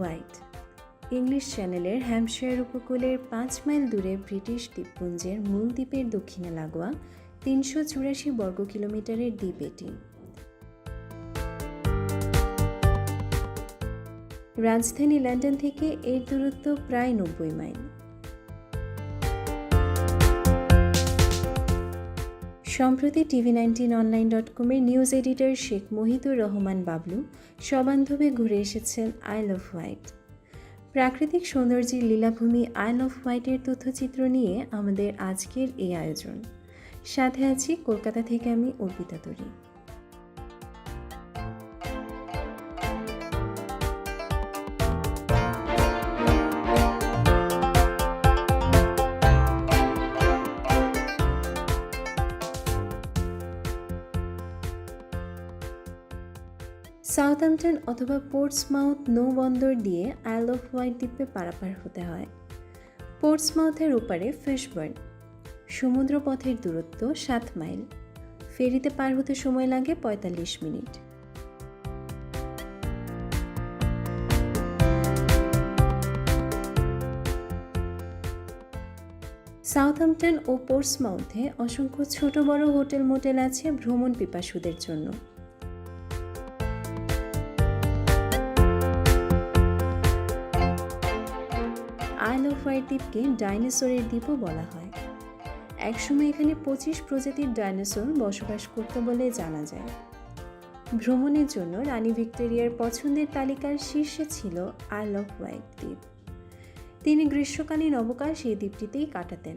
White. English চ্যানেলের Hampshire উপকূলের পাঁচ মাইল দূরে ব্রিটিশ দ্বীপপুঞ্জের মূল দ্বীপের দক্ষিণে লাগোয়া তিনশো চুরাশি বর্গ কিলোমিটারের দ্বীপ এটি। রাজধানী লন্ডন থেকে এর দূরত্ব প্রায় নব্বই মাইল। সম্প্রতি টিভি নাইনটিন অনলাইন ডট কমের নিউজ এডিটর শেখ মহিতুর রহমান বাবলু সবান্ধবে ঘুরে এসেছেন আইল অফ হোয়াইট। প্রাকৃতিক সৌন্দর্যের লীলাভূমি আইল অফ হোয়াইটের তথ্যচিত্র নিয়ে আমাদের আজকের এই আয়োজন। সাথে আছি কলকাতা থেকে আমি অর্পিতা তরি। সাউথহ্যাম্পটন অথবা পোর্টসমাউথ নৌ বন্দর দিয়ে আইল অফ হোয়াইট দ্বীপে পারাপার হতে হয়। পোর্টসমাউথের ওপারে ফিশবার্ন সমুদ্র পথের দূরত্ব সাত মাইল। ফেরিতে পার হতে সময় লাগে পঁয়তাল্লিশ মিনিট। সাউথহ্যাম্পটন ও পোর্টসমাউথে অসংখ্য ছোট বড় হোটেল মোটেল আছে ভ্রমণ পিপাসুদের জন্য। হোয়াইট দ্বীপকে ডাইনোসরের দ্বীপও বলা হয়। একসময় এখানে পঁচিশ প্রজাতির ডাইনোসর বসবাস করত বলে জানা যায়। ভ্রমণের জন্য রানী ভিক্টোরিয়ার পছন্দের তালিকার শীর্ষে ছিল আইল অফ হোয়াইট দ্বীপ। তিনি গ্রীষ্মকালীন অবকাশ এই দ্বীপটিতেই কাটাতেন।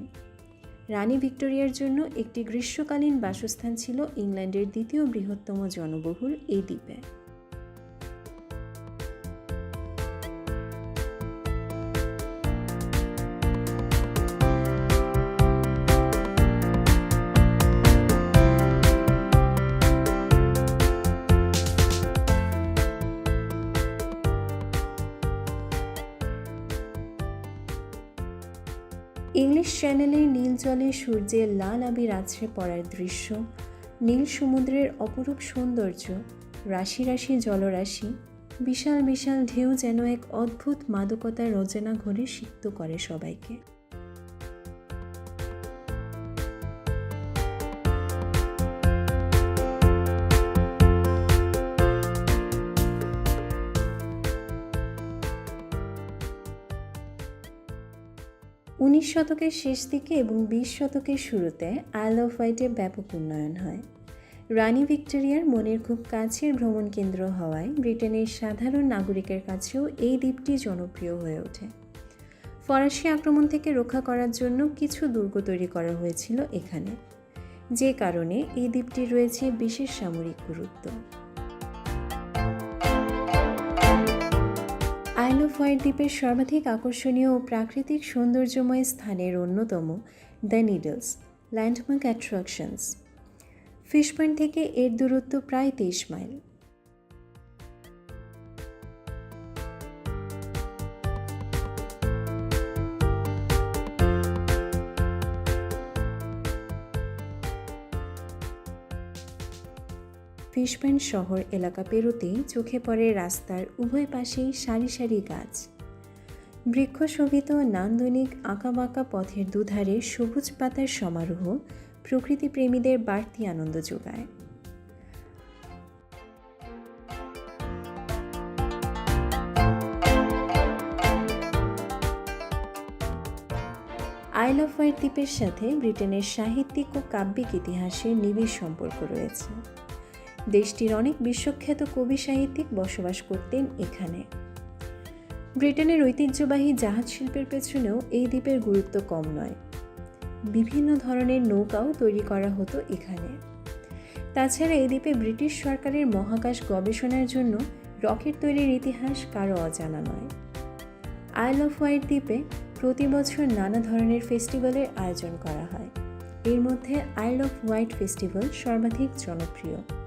রানী ভিক্টোরিয়ার জন্য একটি গ্রীষ্মকালীন বাসস্থান ছিল ইংল্যান্ডের দ্বিতীয় বৃহত্তম জনবহুল এই দ্বীপে। ইংলিশ চ্যানেলের নীল জলে সূর্যের লাল আবির আছড়ে পড়ার দৃশ্য, নীল সমুদ্রের অপরূপ সৌন্দর্য, রাশি রাশি জলরাশি, বিশাল বিশাল ঢেউ যেন এক অদ্ভুত মাদকতার রচনা ঘরে সিক্ত করে সবাইকে। উনিশ শতকের শেষ দিকে এবং বিশ শতকের শুরুতে আইল অফ হোয়াইটে ব্যাপক উন্নয়ন হয়। রানী ভিক্টোরিয়ার মনের খুব কাছের ভ্রমণ কেন্দ্র হওয়ায় ব্রিটেনের সাধারণ নাগরিকের কাছেও এই দ্বীপটি জনপ্রিয় হয়ে ওঠে। ফরাসি আক্রমণ থেকে রক্ষা করার জন্য কিছু দুর্গ তৈরি করা হয়েছিল এখানে। যে কারণে এই দ্বীপটি রয়েছে বিশেষ সামরিক গুরুত্ব। আইল অফ দ্বীপের সর্বাধিক আকর্ষণীয় ও প্রাকৃতিক সৌন্দর্যময় স্থানের অন্যতম the needles, landmark attractions. Fish point থেকে এর দূরত্ব প্রায় তেইশ মাইল। পয়েন্ট শহর এলাকা পেরোতেই চোখে পড়ে রাস্তার উভয় পাশেই সারি সারি গাছ। বৃক্ষশোভিত নান্দনিক আঁকাবাঁকা পথের দুধারে সবুজ পাতার সমারোহ প্রকৃতিপ্রেমীদের বাড়তি আনন্দ যোগায়। আইল অফ হোয়াইট দ্বীপের সাথে ব্রিটেনের সাহিত্যিক ও কাব্যিক ইতিহাসের নিবিড় সম্পর্ক রয়েছে। দেশটির অনেক বিশ্বখ্যাত কবি সাহিত্যিক বসবাস করতেন এখানে। ব্রিটেনের ঐতিহ্যবাহী জাহাজ শিল্পের পেছনেও এই দ্বীপের গুরুত্ব কম নয়। বিভিন্ন ধরনের নৌকাও তৈরি করা হতো এখানে। তাছাড়া এই দ্বীপে ব্রিটিশ সরকারের মহাকাশ গবেষণার জন্য রকেট তৈরির ইতিহাস কারও অজানা নয়। আইল অফ হোয়াইট দ্বীপে প্রতি বছর নানা ধরনের ফেস্টিভ্যালের আয়োজন করা হয়। এর মধ্যে আইল অফ হোয়াইট ফেস্টিভ্যাল সর্বাধিক জনপ্রিয়।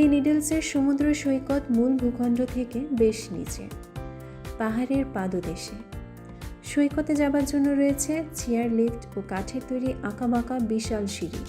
দি নিডলসের সমুদ্র সৈকত মূল ভূখণ্ড থেকে বেশ নিচে, পাহাড়ের পাদদেশে। সৈকতে যাবার জন্য রয়েছে চেয়ার লিফট ও কাঠের তৈরি আঁকাবাঁকা বিশাল সিঁড়ি।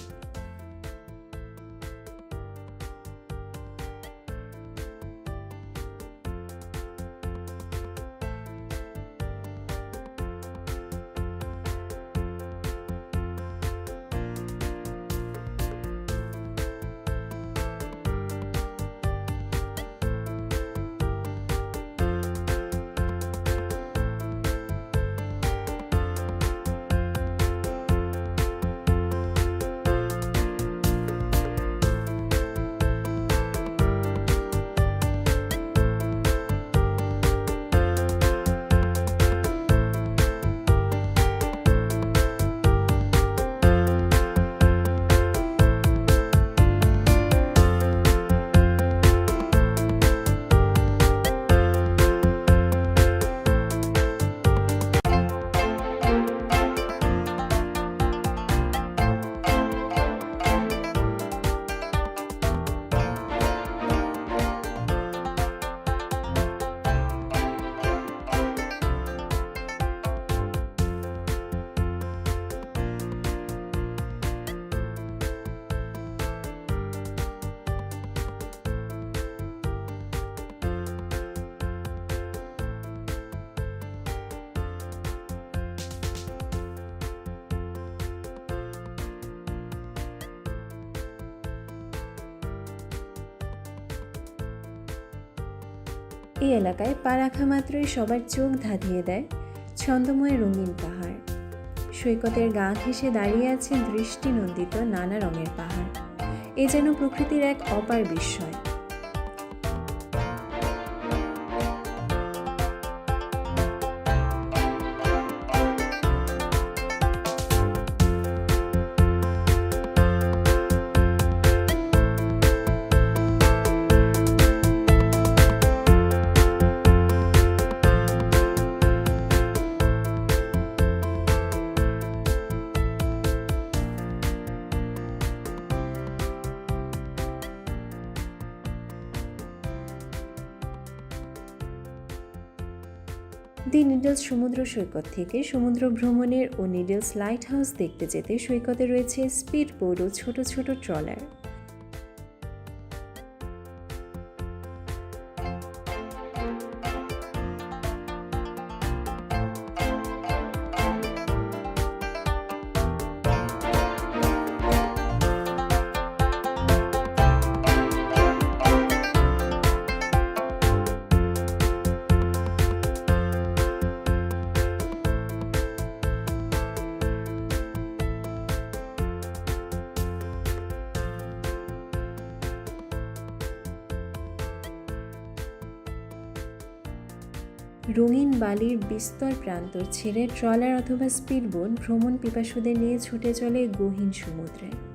এই এলাকায় পা রাখা মাত্রই সবার চোখ ধাঁধিয়ে দেয় ছন্দময় রঙিন পাহাড়। সৈকতের গা ঘেঁষে দাঁড়িয়ে আছে দৃষ্টিনন্দিত নানা রঙের পাহাড়। এ যেন প্রকৃতির এক অপার বিস্ময়। দি নিডলস সমুদ্র সৈকত থেকে সমুদ্র ভ্রমণের ও নিডলস লাইট হাউস দেখতে যেতে সৈকতে রয়েছে স্পিড বোর্ড ও ছোট ছোট ট্রলার রঙিন বালির বিস্তর প্রান্ত ছেড়ে ট্রলার অথবা স্পিডবোট ভ্রমণ পিপাসুদের নিয়ে ছুটে চলে গহীন সমুদ্রে।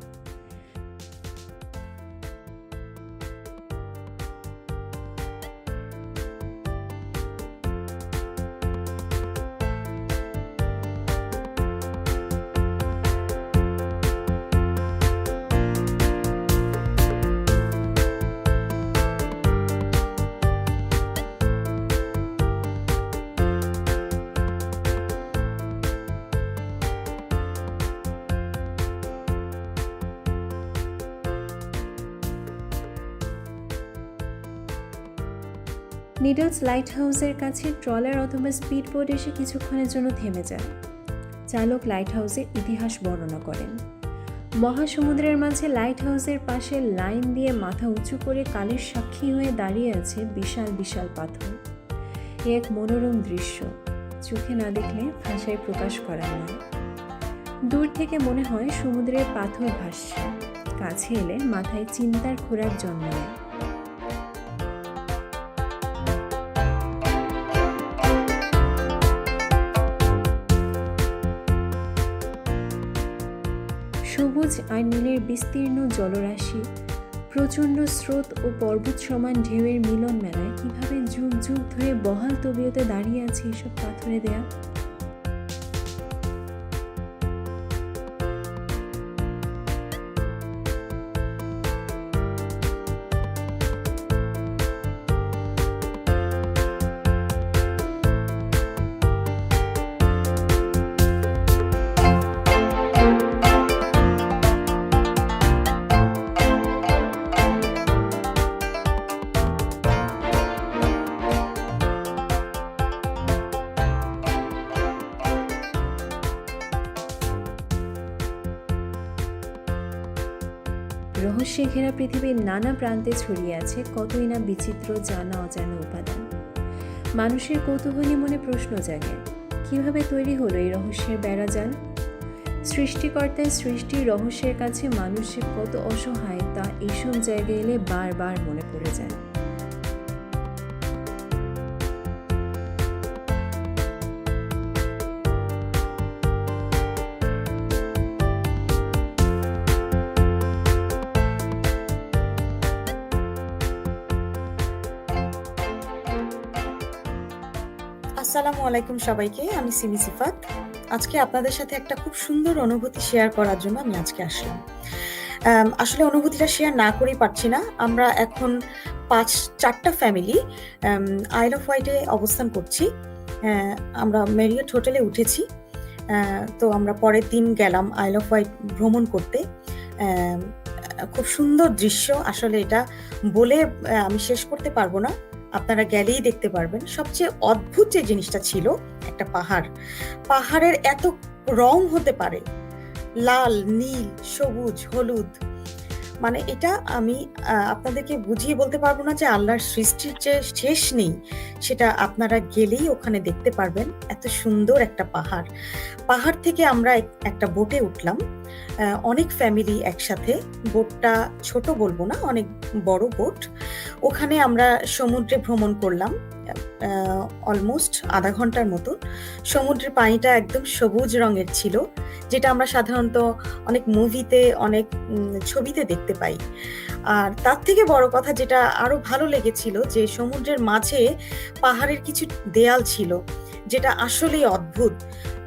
নিডলস লাইট হাউসের কাছে ট্রলার অথবা স্পিডবোট এসে কিছুক্ষণের জন্য থেমে যায়। চালক লাইট হাউসের ইতিহাস বর্ণনা করেন। মহাসমুদ্রের মাঝে লাইট হাউসের পাশে লাইন দিয়ে মাথা উঁচু করে কালের সাক্ষী হয়ে দাঁড়িয়ে আছে বিশাল বিশাল পাথর। এক মনোরম দৃশ্য। চোখে না দেখলে ভাষায় প্রকাশ করা নয় দূর থেকে মনে হয় সমুদ্রের পাথর ভাসছে। কাছে এলে মাথায় চিন্তার খোরাক জন্ম নেয় আর নীলের বিস্তীর্ণ জলরাশি। প্রচণ্ড স্রোত ও পর্বত সমান ঢেউয়ের মিলন মেলায় কীভাবে যুগ যুগ ধরে বহাল তবিয়তে দাঁড়িয়ে আছে এসব পাথরে দেয়া? রহস্যে ঘেরা পৃথিবীর নানা প্রান্তে ছড়িয়ে আছে কতই না বিচিত্র জানা অজানা উপাদান। মানুষের কৌতূহলী মনে প্রশ্ন জাগে, কীভাবে তৈরি হলো এই রহস্যের বেড়া যান সৃষ্টিকর্তায় সৃষ্টির রহস্যের কাছে মানুষের কত অসহায় তা এইসব জায়গায় এলে বারবার মনে পড়ে যায়। আসসালামু আলাইকুম সবাইকে, আমি সিমি সিফাত। আজকে আপনাদের সাথে একটা খুব সুন্দর অনুভূতি শেয়ার করার জন্য আমি আজকে আসলাম। আসলে অনুভূতিটা শেয়ার না করেই পারছি না। আমরা এখন পাঁচ, চারটা ফ্যামিলি আইল অফ হোয়াইটে অবস্থান করছি। আমরা মেরিয়ট হোটেলে উঠেছি। তো আমরা পরের দিন গেলাম আইল অফ হোয়াইট ভ্রমণ করতে। খুব সুন্দর দৃশ্য। আসলে এটা বলে আমি শেষ করতে পারব না। আপনারা গেলেই দেখতে পারবেন, সবচেয়ে অদ্ভুত যে জিনিসটা ছিল একটা পাহাড়। পাহাড়ের এত রং হতে পারে, লাল, নীল, সবুজ, হলুদ। মানে এটা আমি আপনাদেরকে বুঝিয়ে বলতে পারব না যে আল্লাহর সৃষ্টির যে শেষ নেই, সেটা আপনারা গেলেই ওখানে দেখতে পারবেন এত সুন্দর একটা পাহাড়। পাহাড় থেকে আমরা এক- একটা বোটে উঠলাম। অনেক ফ্যামিলি একসাথে। বোটটা ছোট বলব না, অনেক বড় বোট। ওখানে আমরা সমুদ্রে ভ্রমণ করলাম। অলমোস্ট আধা ঘণ্টার মতো। সমুদ্রের পানিটা একদম সবুজ রঙের ছিল, যেটা আমরা সাধারণত অনেক মুভিতে অনেক ছবিতে দেখতে পাই। আর তার থেকে বড় কথা যেটা আরও ভালো লেগেছিল, যে সমুদ্রের মাঝে পাহাড়ের কিছু দেয়াল ছিল, যেটা আসলেই অদ্ভুত।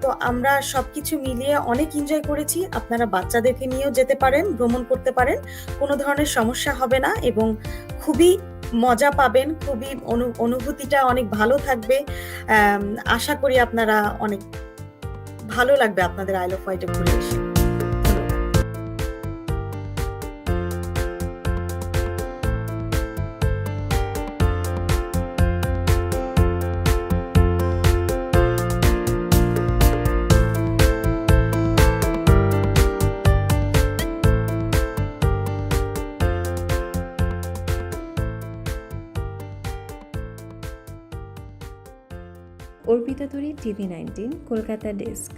তো আমরা সবকিছু মিলিয়ে অনেক এনজয় করেছি। আপনারা বাচ্চাদেরকে নিয়েও যেতে পারেন, ভ্রমণ করতে পারেন। কোনো ধরনের সমস্যা হবে না এবং খুবই মজা পাবেন। খুবই অনু- অনুভূতিটা অনেক ভালো থাকবে। আশা করি আপনারা অনেক ভালো লাগবে আপনাদের আইল অফ হোয়াইটে ঘুরে এসে। অর্পিতা তরি টিভি নাইনটিন কলকাতা ডেস্ক।